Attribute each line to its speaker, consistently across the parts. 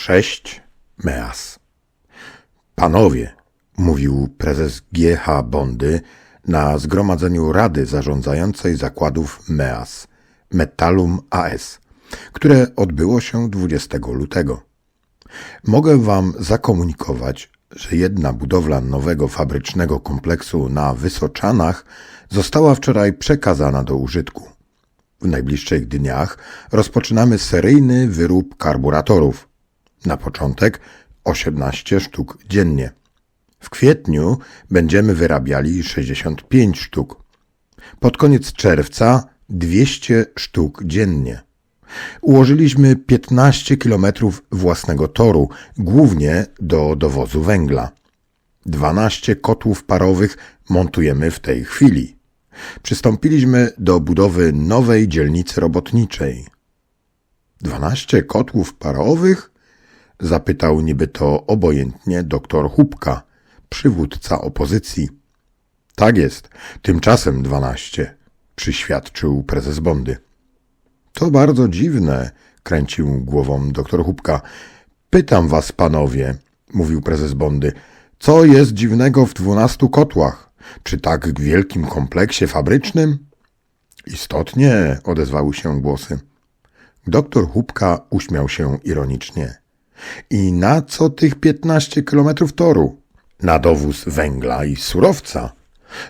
Speaker 1: Sześć meas. Panowie, mówił prezes G.H. Bondy na zgromadzeniu Rady Zarządzającej Zakładów MEAS, Metallum AS, które odbyło się 20 lutego. Mogę wam zakomunikować, że jedna budowla nowego fabrycznego kompleksu na Wysoczanach została wczoraj przekazana do użytku. W najbliższych dniach rozpoczynamy seryjny wyrób karburatorów. Na początek 18 sztuk dziennie. W kwietniu będziemy wyrabiali 65 sztuk. Pod koniec czerwca 200 sztuk dziennie. Ułożyliśmy 15 kilometrów własnego toru, głównie do dowozu węgla. 12 kotłów parowych montujemy w tej chwili. Przystąpiliśmy do budowy nowej dzielnicy robotniczej. 12 kotłów parowych? Zapytał niby to obojętnie doktor Hubka, przywódca opozycji. Tak jest, tymczasem dwanaście, przyświadczył prezes Bondy. To bardzo dziwne, kręcił głową doktor Hubka. Pytam was, panowie, mówił prezes Bondy, co jest dziwnego w dwunastu kotłach? Przy tak wielkim kompleksie fabrycznym? Istotnie, odezwały się głosy. Doktor Hubka uśmiał się ironicznie. I na co tych piętnaście kilometrów toru? Na dowóz węgla i surowca.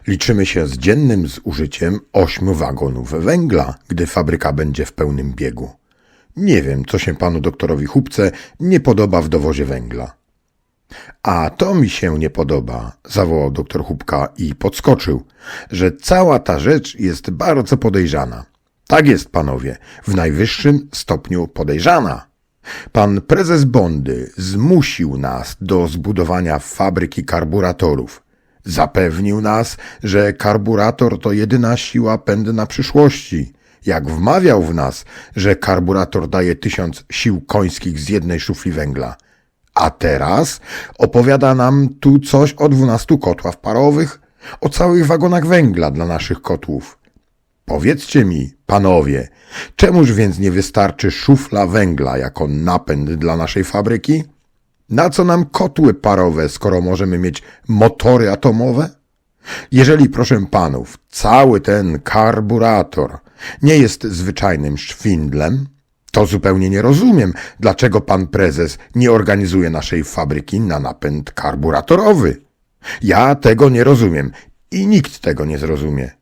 Speaker 1: Liczymy się z dziennym zużyciem ośmiu wagonów węgla, gdy fabryka będzie w pełnym biegu. Nie wiem, co się panu doktorowi Hubce nie podoba w dowozie węgla. A to mi się nie podoba, zawołał doktor Hubka i podskoczył, że cała ta rzecz jest bardzo podejrzana. Tak jest, panowie, w najwyższym stopniu podejrzana. Pan prezes Bondy zmusił nas do zbudowania fabryki karburatorów. Zapewnił nas, że karburator to jedyna siła pędna przyszłości. Jak wmawiał w nas, że karburator daje tysiąc sił końskich z jednej szufli węgla. A teraz opowiada nam tu coś o dwunastu kotłach parowych, o całych wagonach węgla dla naszych kotłów. Powiedzcie mi, panowie, czemuż więc nie wystarczy szufla węgla jako napęd dla naszej fabryki? Na co nam kotły parowe, skoro możemy mieć motory atomowe? Jeżeli, proszę panów, cały ten karburator nie jest zwyczajnym szwindlem, to zupełnie nie rozumiem, dlaczego pan prezes nie organizuje naszej fabryki na napęd karburatorowy. Ja tego nie rozumiem i nikt tego nie zrozumie.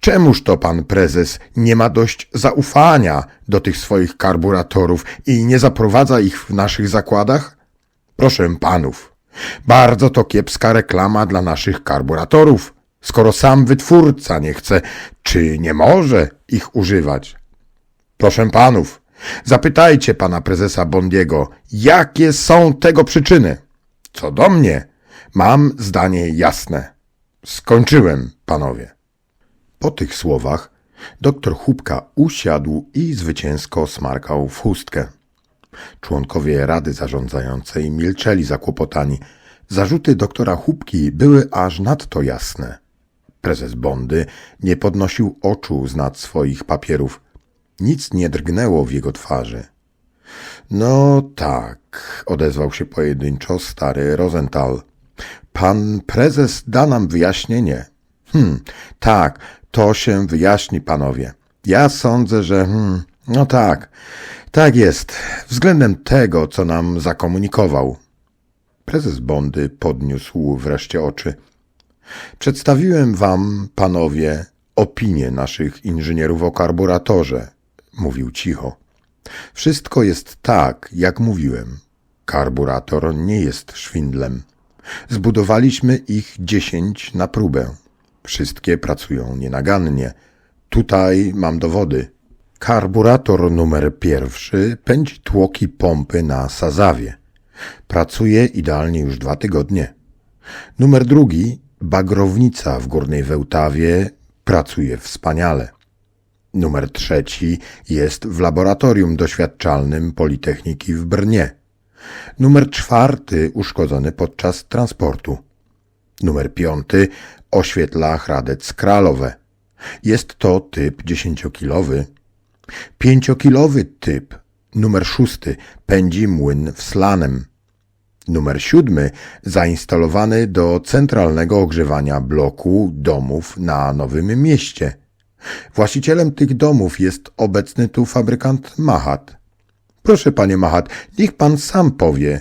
Speaker 1: Czemuż to pan prezes nie ma dość zaufania do tych swoich karburatorów i nie zaprowadza ich w naszych zakładach? Proszę panów, bardzo to kiepska reklama dla naszych karburatorów, skoro sam wytwórca nie chce, czy nie może ich używać. Proszę panów, zapytajcie pana prezesa Bondiego, jakie są tego przyczyny. Co do mnie, mam zdanie jasne. Skończyłem, panowie. Po tych słowach doktor Hubka usiadł i zwycięsko smarkał w chustkę. Członkowie Rady Zarządzającej milczeli zakłopotani. Zarzuty doktora Hubki były aż nadto jasne. Prezes Bondy nie podnosił oczu z nad swoich papierów. Nic nie drgnęło w jego twarzy. No tak, odezwał się pojedynczo stary Rosenthal. Pan prezes da nam wyjaśnienie. Hm, tak, to się wyjaśni, panowie. Ja sądzę, że. Hmm, no tak, tak jest, względem tego, co nam zakomunikował. Prezes Bondy podniósł wreszcie oczy. Przedstawiłem wam, panowie, opinię naszych inżynierów o karburatorze, mówił cicho. Wszystko jest tak, jak mówiłem. Karburator nie jest szwindlem. Zbudowaliśmy ich dziesięć na próbę. Wszystkie pracują nienagannie. Tutaj mam dowody. Karburator numer pierwszy pędzi tłoki pompy na Sazawie. Pracuje idealnie już dwa tygodnie. Numer drugi, bagrownica w Górnej Wełtawie, pracuje wspaniale. Numer trzeci jest w laboratorium doświadczalnym Politechniki w Brnie. Numer czwarty uszkodzony podczas transportu. Numer piąty oświetla Hradec Kralowe. Jest to typ dziesięciokilowy. Pięciokilowy typ Numer szósty pędzi młyn w Slanem. Numer siódmy zainstalowany do centralnego ogrzewania bloku domów na Nowym Mieście. Właścicielem tych domów jest obecny tu fabrykant Mahat. Proszę, panie Mahat, niech pan sam powie.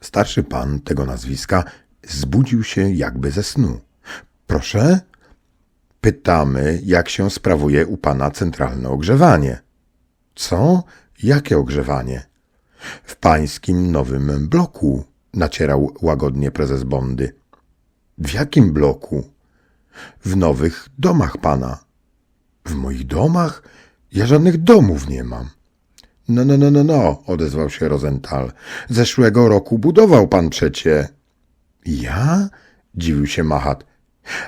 Speaker 1: Starszy pan tego nazwiska zbudził się jakby ze snu. Proszę? Pytamy, jak się sprawuje u pana centralne ogrzewanie. Co? Jakie ogrzewanie? W pańskim nowym bloku, nacierał łagodnie prezes Bondy. W jakim bloku? W nowych domach pana. W moich domach? Ja żadnych domów nie mam. No, no, no, no, no, odezwał się Rosenthal. Zeszłego roku budował pan przecie. Ja? Dziwił się Machat.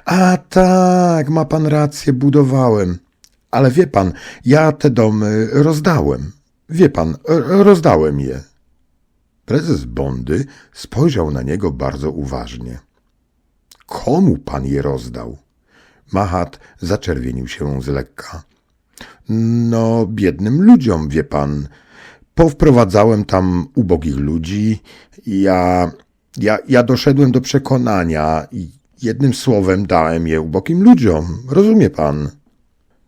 Speaker 1: A tak, ma pan rację, budowałem. Ale wie pan, ja te domy rozdałem. Wie pan, rozdałem je. Prezes Bondy spojrzał na niego bardzo uważnie. Komu pan je rozdał? Mahat zaczerwienił się z lekka. No, biednym ludziom, wie pan. Powprowadzałem tam ubogich ludzi. Ja, ja, ja doszedłem do przekonania i jednym słowem dałem je ubogim ludziom. Rozumie pan?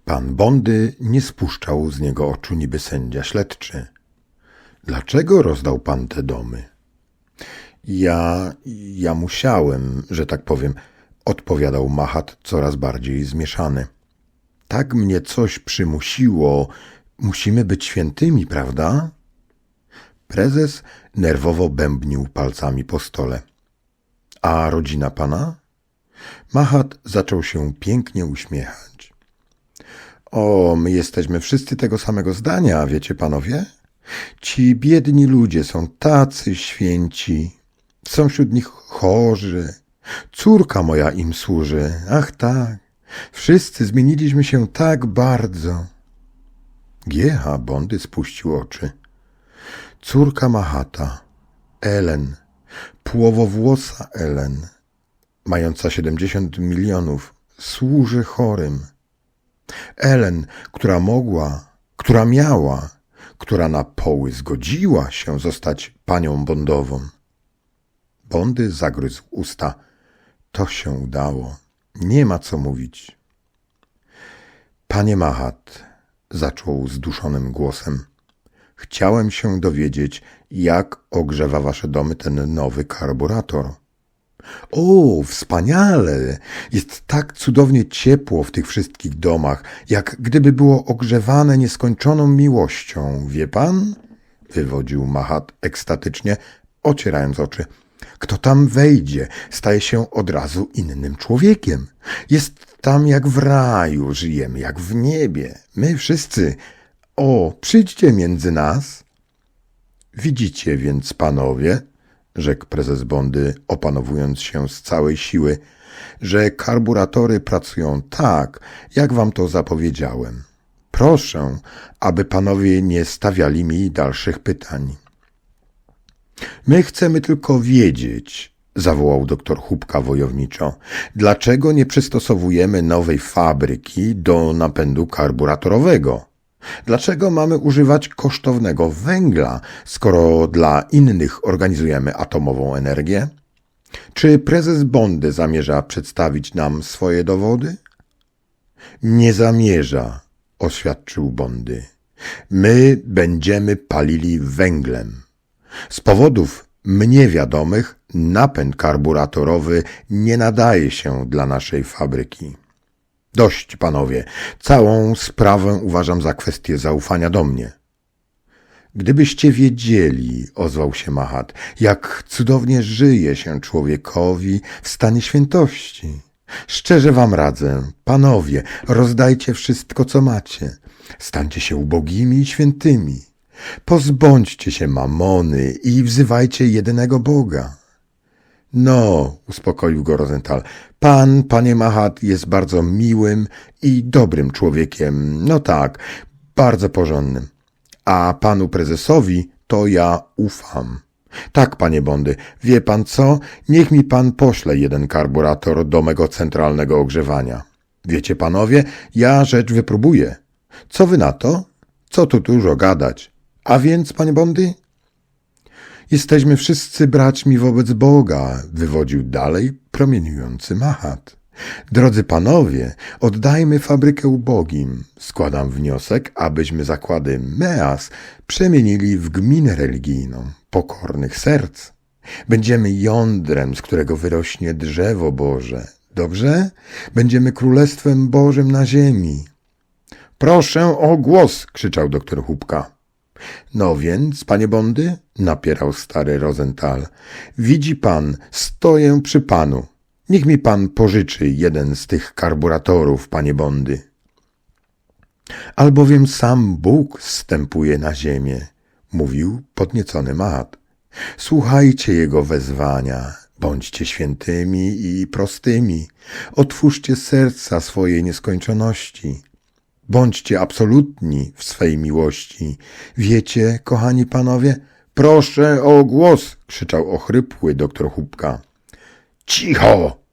Speaker 1: Pan Bondy nie spuszczał z niego oczu niby sędzia śledczy. Dlaczego rozdał pan te domy? Ja, ja musiałem, że tak powiem, odpowiadał Mahat coraz bardziej zmieszany. Tak mnie coś przymusiło. Musimy być świętymi, prawda? Prezes nerwowo bębnił palcami po stole. A rodzina pana? Mahat zaczął się pięknie uśmiechać. O, my jesteśmy wszyscy tego samego zdania, wiecie panowie? Ci biedni ludzie są tacy święci. Są wśród nich chorzy. Córka moja im służy. Ach tak. Wszyscy zmieniliśmy się tak bardzo. Giecha Bondy spuścił oczy. Córka Mahata, Ellen, płowowłosa Ellen, mająca siedemdziesiąt milionów, służy chorym. Ellen, która mogła, która miała, która na poły zgodziła się zostać panią Bondową. Bondy zagryzł usta. To się udało. Nie ma co mówić. Panie Mahat, zaczął zduszonym głosem, chciałem się dowiedzieć, jak ogrzewa wasze domy ten nowy karburator. O, wspaniale! Jest tak cudownie ciepło w tych wszystkich domach, jak gdyby było ogrzewane nieskończoną miłością, wie pan? Wywodził Mahat ekstatycznie, ocierając oczy. Kto tam wejdzie, staje się od razu innym człowiekiem. Jest tam jak w raju, żyjemy jak w niebie. My wszyscy. O, przyjdźcie między nas. Widzicie więc, panowie, rzekł prezes Bondy, opanowując się z całej siły, że karburatory pracują tak, jak wam to zapowiedziałem. Proszę, aby panowie nie stawiali mi dalszych pytań. My chcemy tylko wiedzieć, zawołał doktor Chubka wojowniczo, dlaczego nie przystosowujemy nowej fabryki do napędu karburatorowego? Dlaczego mamy używać kosztownego węgla, skoro dla innych organizujemy atomową energię? Czy prezes Bondy zamierza przedstawić nam swoje dowody? Nie zamierza, oświadczył Bondy. My będziemy palili węglem. Z powodów mnie wiadomych napęd karburatorowy nie nadaje się dla naszej fabryki. Dość, panowie. Całą sprawę uważam za kwestię zaufania do mnie. Gdybyście wiedzieli, ozwał się Mahat, jak cudownie żyje się człowiekowi w stanie świętości. Szczerze wam radzę, panowie, rozdajcie wszystko, co macie. Stańcie się ubogimi i świętymi. Pozbądźcie się mamony i wzywajcie jedynego Boga. No, uspokoił go Rosenthal. Pan, panie Mahat, jest bardzo miłym i dobrym człowiekiem. No tak, bardzo porządnym. A panu prezesowi to ja ufam. Tak, panie Bondy, wie pan co? Niech mi pan pośle jeden karburator do mego centralnego ogrzewania. Wiecie panowie, ja rzecz wypróbuję. Co wy na to? Co tu dużo gadać. A więc, panie Bondy? Jesteśmy wszyscy braćmi wobec Boga, wywodził dalej promieniujący Mahat. Drodzy panowie, oddajmy fabrykę ubogim. Składam wniosek, abyśmy zakłady Meas przemienili w gminę religijną, pokornych serc. Będziemy jądrem, z którego wyrośnie drzewo Boże. Dobrze? Będziemy królestwem Bożym na ziemi. Proszę o głos, krzyczał doktor Hubka. No więc, panie Bondy, napierał stary Rosenthal, widzi pan, stoję przy panu. Niech mi pan pożyczy jeden z tych karburatorów, panie Bondy. Albowiem sam Bóg zstępuje na ziemię, mówił podniecony Mat. Słuchajcie jego wezwania, bądźcie świętymi i prostymi, otwórzcie serca swojej nieskończoności. Bądźcie absolutni w swej miłości. Wiecie, kochani panowie? Proszę o głos! krzyczał ochrypły doktor Hubka. Cicho!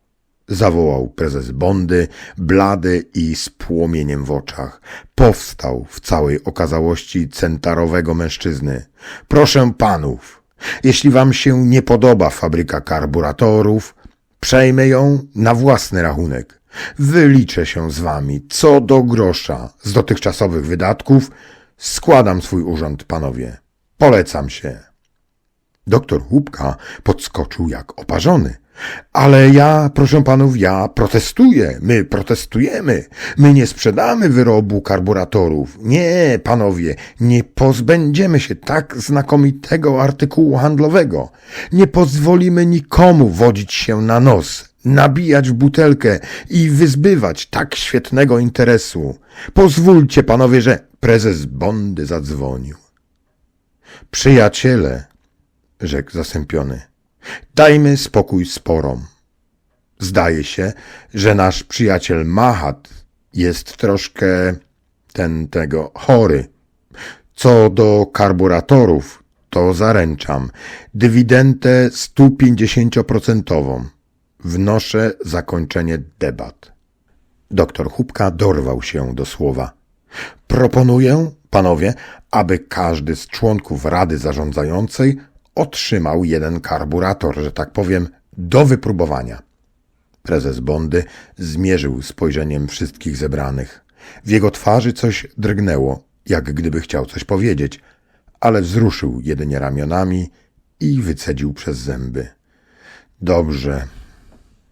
Speaker 1: zawołał prezes Bondy, blady i z płomieniem w oczach. Powstał w całej okazałości centarowego mężczyzny. Proszę panów, jeśli wam się nie podoba fabryka karburatorów, przejmę ją na własny rachunek. Wyliczę się z wami co do grosza z dotychczasowych wydatków. Składam swój urząd, panowie. Polecam się. Doktor Łupka podskoczył jak oparzony. Ale ja, proszę panów, ja protestuję. My protestujemy. My nie sprzedamy wyrobu karburatorów. Nie, panowie, nie pozbędziemy się tak znakomitego artykułu handlowego. Nie pozwolimy nikomu wodzić się na nos, nabijać w butelkę i wyzbywać tak świetnego interesu. Pozwólcie, panowie, że prezes Bondy zadzwonił. Przyjaciele, rzekł zasępiony, dajmy spokój sporom. Zdaje się, że nasz przyjaciel Mahat jest troszkę ten tego chory. Co do karburatorów, to zaręczam dywidendę 150%. Wnoszę zakończenie debat. Doktor Hubka dorwał się do słowa. Proponuję, panowie, aby każdy z członków Rady Zarządzającej otrzymał jeden karburator, że tak powiem, do wypróbowania. Prezes Bondy zmierzył spojrzeniem wszystkich zebranych. W jego twarzy coś drgnęło, jak gdyby chciał coś powiedzieć, ale wzruszył jedynie ramionami i wycedził przez zęby. Dobrze,